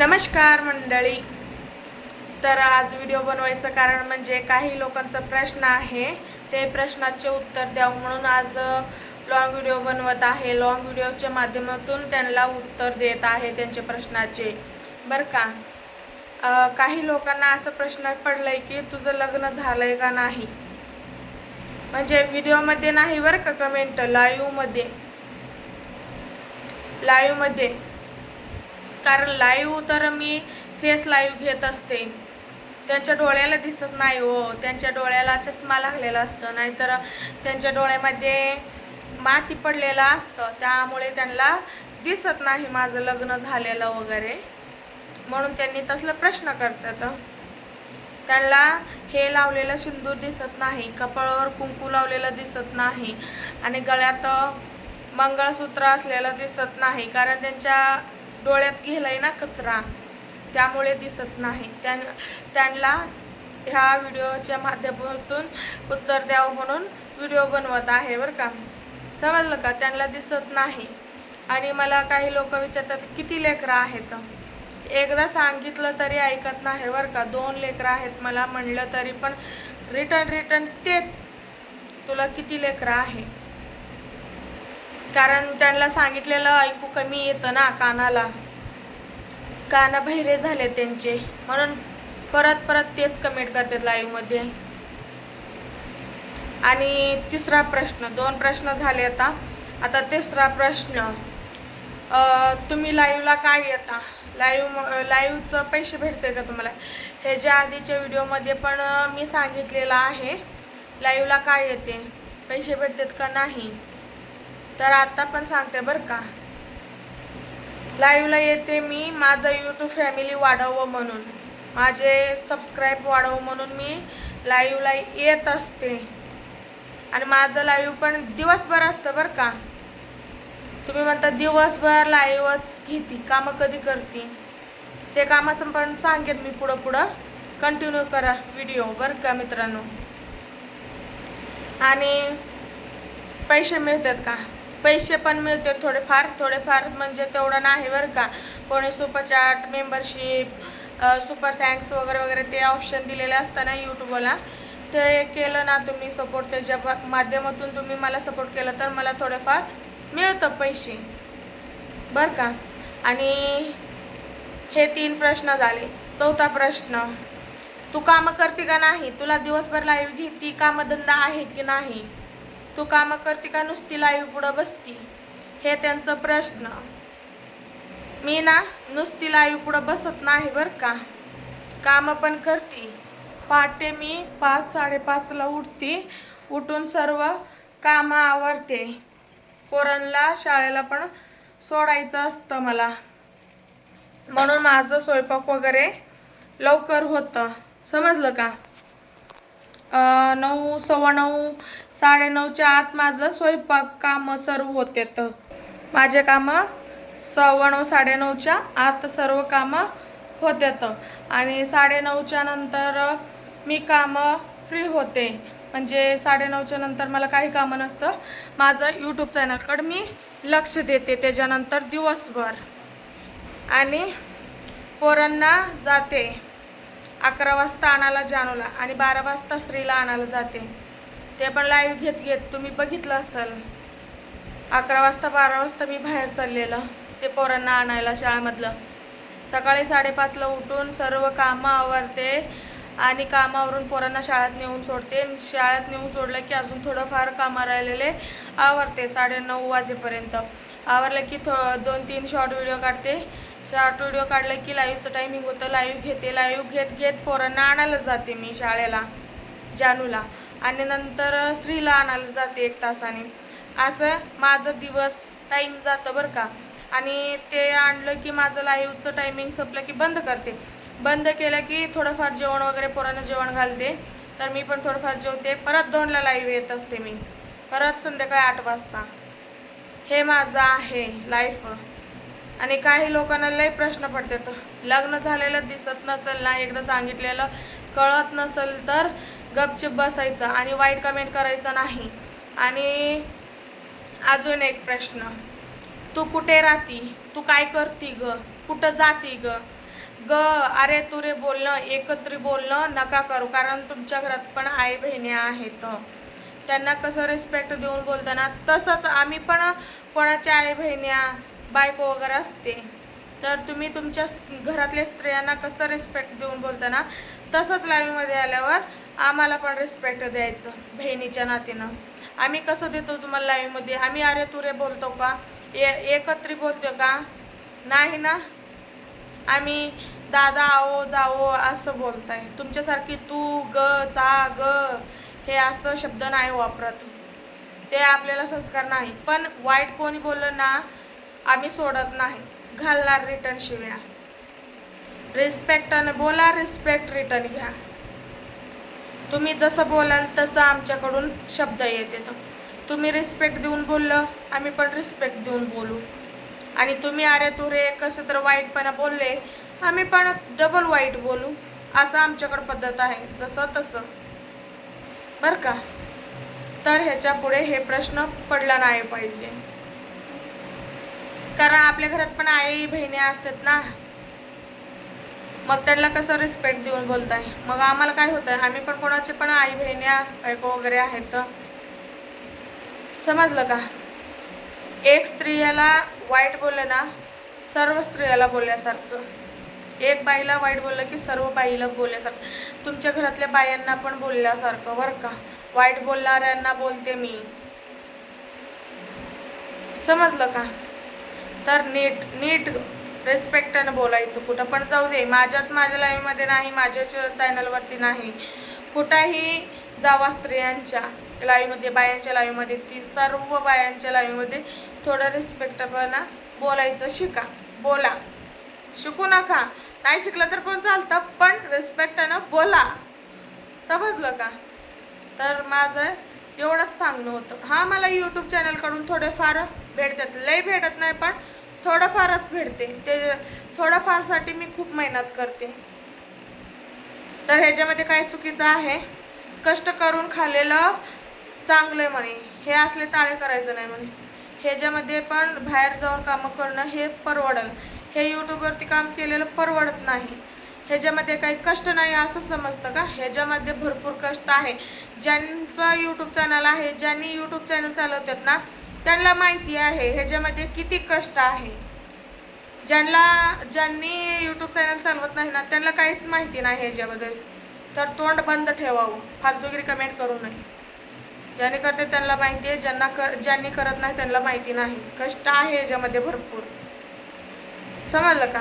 नमस्कार मंडळी. तर आज व्हिडिओ बनवायचं कारण म्हणजे काही लोकांचा प्रश्न आहे. ते प्रश्नाचे उत्तर द्यावं म्हणून आज लॉंग व्हिडिओ बनवत आहे. लॉंग व्हिडिओच्या माध्यमातून त्यांना उत्तर देत आहे त्यांच्या प्रश्नाचे. बरं का? काही लोकांना असं प्रश्न पडलं आहे की तुझं लग्न झालं आहे का नाही? म्हणजे व्हिडिओमध्ये नाही बरं का कमेंट लाईव्हमध्ये लाईव्हमध्ये कारण लाईव्ह तर मी फेस लाईव्ह घेत असते. त्यांच्या डोळ्याला दिसत नाही हो. त्यांच्या डोळ्याला चष्मा लागलेला असतं. नाहीतर त्यांच्या डोळ्यामध्ये माती पडलेलं असतं. त्यामुळे त्यांना दिसत नाही माझं लग्न झालेलं वगैरे. म्हणून त्यांनी तसलं प्रश्न करतात. त्यांना हे लावलेलं सिंदूर दिसत नाही. कपाळावर कुंकू लावलेलं दिसत नाही. आणि गळ्यात मंगळसूत्र असलेलं दिसत नाही. कारण त्यांच्या डोळ्यात गेलंय ना कचरा त्यामुळे दिसत नाही. त्यां त्यांना ह्या व्हिडिओच्या माध्यमातून उत्तर द्यावं म्हणून व्हिडिओ बनवत आहे बरं का. समजलं का? त्यांना दिसत नाही. आणि मला काही लोक विचारतात किती लेकरं आहेत? एकदा सांगितलं तरी ऐकत नाही बरं का. दोन लेकरं आहेत मला म्हणलं तरी पण रिटर्न रिटर्न तेच. तुला किती लेकरं आहे? कारण त्यांना सांगितलेलं ऐकू कमी येतं ना कानाला. काना बहिरे झाले त्यांचे. म्हणून परत परत तेच कमेंट करतात लाईव्हमध्ये आणि तिसरा प्रश्न दोन प्रश्न झाले आता. आता तिसरा प्रश्न तुम्ही लाईव्हला काय येता? लाईव्ह लाईव्हचं पैसे भेटते का तुम्हाला? हे ज्या आधीच्या व्हिडिओमध्ये पण मी सांगितलेलं आहे. लाईव्हला काय येते? पैसे भेटतात का नाही? तर आत्ता पण सांगते बरं का. लाईव्हला येते मी माझं यूट्यूब फॅमिली वाढावं म्हणून. माझे सबस्क्राईब वाढावं म्हणून मी लाईव्हला येत असते. आणि माझं लाईव्ह पण दिवसभर असतं बरं का. तुम्ही म्हणता दिवसभर लाईव्हच घेते कामं कधी करते? ते कामाचं पण सांगेन मी पुढं पुढं. कंटिन्यू करा व्हिडिओ बरं का मित्रांनो. आणि पैसे मिळतात का? पैसे पण मिळते थोडेफार थोडेफार म्हणजे तेवढं नाही बरं का. कोणी सुपरचॅट मेंबरशिप सुपर थँक्स वगैरे वगैरे ते ऑप्शन दिलेले असताना यूट्यूबला ते केलं ना तुम्ही सपोर्ट त्याच्या माध्यमातून तुम्ही मला सपोर्ट केलं तर मला थोडेफार मिळतं पैसे. बरं का? आणि हे तीन प्रश्न झाले. चौथा प्रश्न तू कामं करते का नाही? तुला दिवसभर लाईव्ह घेती कामधंदा आहे की नाही? तू कामं करते का नुसती लाईव्ह पुढं बसती? हे त्यांचं प्रश्न. मी ना नुसती लाईव्ह पुढं बसत नाही बरं का. कामं पण करते. पहाटे मी पाच साडेपाचला उठते. उठून सर्व कामं आवरते. पोरांना शाळेला पण सोडायचं असतं मला. म्हणून माझं स्वयंपाक वगैरे लवकर होतं. समजलं का? नऊ सव्वा नऊ साडेनऊच्या आत माझं स्वयंपाक कामं सर्व होते तर. माझे कामं सव्वा नऊ साडेनऊच्या आत सर्व कामं होत्यात आणि साडेनऊच्या नंतर मी कामं फ्री होते. म्हणजे साडेनऊच्या नंतर मला काही कामं नसतं. माझं यूट्यूब चॅनलकडं मी लक्ष देते. त्याच्यानंतर दिवसभर. आणि पोरांना जाते. अकरा वाजता आणायला जानूला आणि बारा वाजता स्त्रीला आणायला जाते. ते पण लाईव्ह घेत घेत तुम्ही बघितलं असाल. अकरा वाजता बारा वाजता मी बाहेर चाललेलं. ते पोरांना आणायला शाळेमधलं. सकाळी साडेपाचला उठून सर्व कामं आवरते आणि कामावरून पोरांना शाळेत नेऊन सोडते. शाळेत नेऊन सोडलं की अजून थोडंफार कामं राहिलेले आवरते साडेनऊ वाजेपर्यंत. आवरलं की थो दोन तीन शॉर्ट व्हिडिओ काढते. शॉर्ट व्हिडिओ काढलं की लाईव्हचं टायमिंग होतं. लाईव्ह घेते लाईव्ह घेत घेत पोरांना आणायला जाते मी शाळेला जानूला. आणि नंतर श्रीला आणायला जाते एक तासाने. असं माझं दिवस टाईम जातं बरं का. आणि ते आणलं की माझं लाईव्हचं टायमिंग संपलं की बंद करते. बंद केलं की थोडंफार जेवण वगैरे पोरांना जेवण घालते. तर मी पण थोडंफार जेवते. परत दोनला लाईव्ह येत असते मी. परत संध्याकाळी आठ वाजता. हे माझं आहे लाईफ आणि काही लोकांना लय प्रश्न पडतात. लग्न झालेलं दिसत नसेल ना एकदा सांगितलेलं कळत नसेल तर गपचिप बसायचं आणि वाईट कमेंट करायचं नाही. आणि अजून एक प्रश्न. तू कुठे राहती? तू काय करती ग? कुठं जाती ग? ग अरे तुरे बोलणं एकत्र बोलणं नका करू कारण तुमच्या घरात पण आई बहिणी आहेत. त्यांना कसं रिस्पेक्ट देऊन बोलताना तसंच आम्ही पण कोणाच्या आई बहिण्या बायको वगैरे असते तर तुम्ही तुमच्या घरातल्या स्त्रियांना कसं रिस्पेक्ट देऊन बोलताना तसंच लाईव्हमध्ये आल्यावर आम्हाला पण रिस्पेक्ट द्यायचं बहिणीच्या नातीनं. आम्ही कसं देतो तुम्हाला लाईव्हमध्ये आम्ही अरे तुरे बोलतो का? ए एकत्री बोलतो का? नाही ना? आम्ही दादा आओ जाओ असं बोलताय. तुमच्यासारखी तू ग चा ग हे असं शब्द नाही वापरत. ते आपल्याला संस्कार नाही. पण वाईट कोणी बोललं ना आम्ही सोडत नाही. घालणार रिटर्न शिव्या. रिस्पेक्टनं बोला रिस्पेक्ट रिटर्न घ्या. तुम्ही जसं बोलाल तसं आमच्याकडून शब्द येते तुम्ही रिस्पेक्ट देऊन बोललं आम्ही पण रिस्पेक्ट देऊन बोलू. आणि तुम्ही अरे तुरे कसं तर वाईटपणा बोलले आम्ही पण डबल वाईट बोलू. असं आमच्याकडं पद्धत आहे जसं तसं. बरं का? तर ह्याच्या पुढे हे प्रश्न पडला नाही पाहिजे. कारण आपल्या घरात पण आई बहिणी असतात ना. मग त्यांना कसं रिस्पेक्ट देऊन बोलताय? मग आम्हाला काय होतं? आम्ही पण कोणाचे पण आई बहिण्या बायको वगैरे आहेत तर. समजलं का? एक स्त्रियाला वाईट बोललं ना सर्व स्त्रियाला बोलल्यासारखं. एक बाईला वाईट बोललं की सर्व बाईला बोलल्यासारखं. तुमच्या घरातल्या बायांना पण बोलल्यासारखं बरं का? वाईट बोलणाऱ्यांना बोलते मी. समजलं का? तर नीट नीट रिस्पेक्टानं बोलायचं कुठं. पण जाऊ दे माझ्याच माझ्या लाईव्हमध्ये नाही माझ्याच चॅनलवरती नाही. कुठंही जावा स्त्रियांच्या लाईव्हमध्ये बायांच्या लाईव्हमध्ये ती सर्व बायांच्या लाईव्हमध्ये थोडं रिस्पेक्टपणा बोलायचं शिका. बोला. शिकू नका. नाही शिकलं तर पण चालतं पण रिस्पेक्टानं बोला. समजलं का? तर माझं एवढंच सांगणं होतं. हां मला यूट्यूब चॅनलकडून थोडेफार भेटतात. लई भेटत नाही पण थोडंफारच भेटते ते थोडंफारसाठी मी खूप मेहनत करते. तर ह्याच्यामध्ये काय चुकीचं आहे? कष्ट करून खाल्लेलं चांगलं आहे म्हणे. हे असले चाळे करायचं नाही म्हणे. ह्याच्यामध्ये पण बाहेर जाऊन कामं करणं हे परवडल. हे यूट्यूबवरती काम केलेलं परवडत नाही. ह्याच्यामध्ये काही कष्ट नाही असं समजतं का? ह्याच्यामध्ये भरपूर कष्ट आहे. ज्यांचं यूट्यूब चॅनल आहे ज्यांनी यूट्यूब चॅनल चालवतात ना त्यांना माहिती आहे ह्याच्यामध्ये किती कष्ट आहे. ज्यांना ज्यांनी यूट्यूब चॅनल चालवत नाही ना त्यांना काहीच माहिती नाही ह्याच्याबद्दल. तर तोंड बंद ठेवावं फालतूगिरी कमेंट करू नये. ज्याने करते त्यांना माहिती आहे ज्यांना क ज्यांनी करत नाही त्यांना माहिती नाही. कष्ट आहे ह्याच्यामध्ये भरपूर. समजलं का?